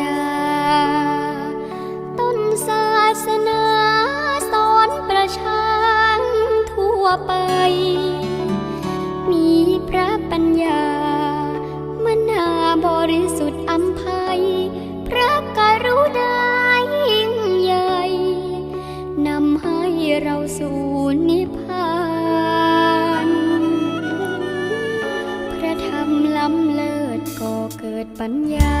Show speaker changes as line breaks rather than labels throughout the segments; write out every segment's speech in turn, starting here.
ดา ต้นศาสนาสอนประชาทั่วไป มีพระปัญญามนาบริสุทธิ์อัมภัย พระกรุณายิ่งใหญ่ นำให้เราสู่นิพพานพระธรรมล้ำเลิศก่อเกิดปัญญา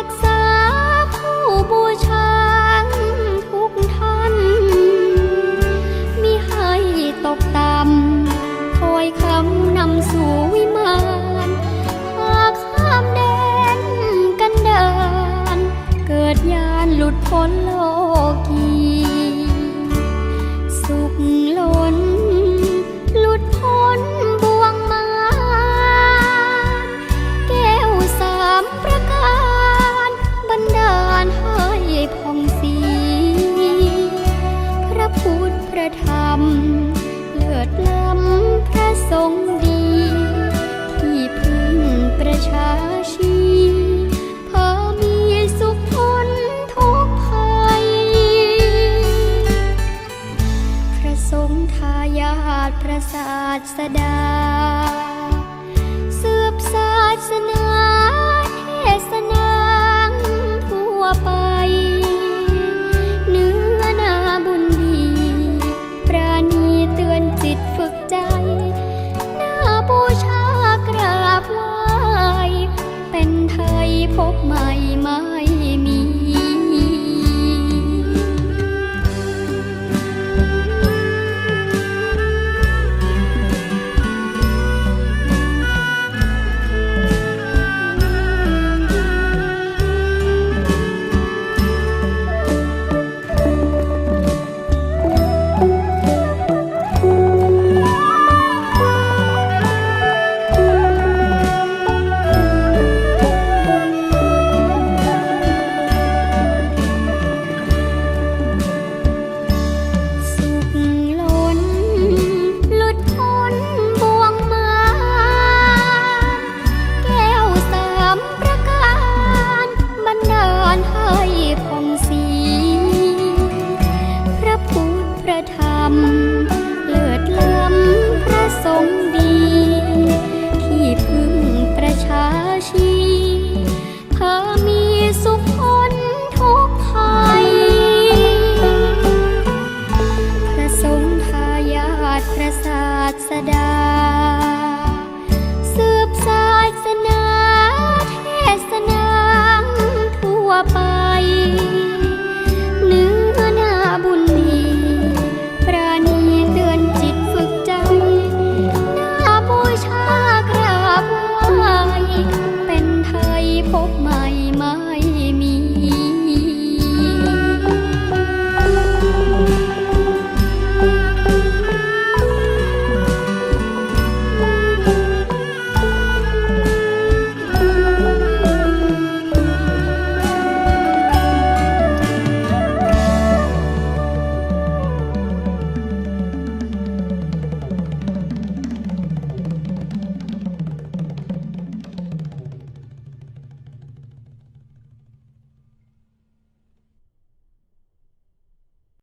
รักษาผู้บูชาทุกท่าน มิให้ตกต่ำคอยคำนำสู่วิมานหากข้ามแดนกันดาน เกิดยานหลุดพ้นโลกี ทรงดีที่พึงประชาชีพามีสุขพ้นทุกภัย พระสงฆ์ทายาทพระศาสดา เสืบศาสนา พระธรรม เลิศล้ำพระสงฆ์ดี ที่พึ่งประชาชีเธอมีสุขพ้นทุกภัย พระสงฆ์ทายาทประศาสดา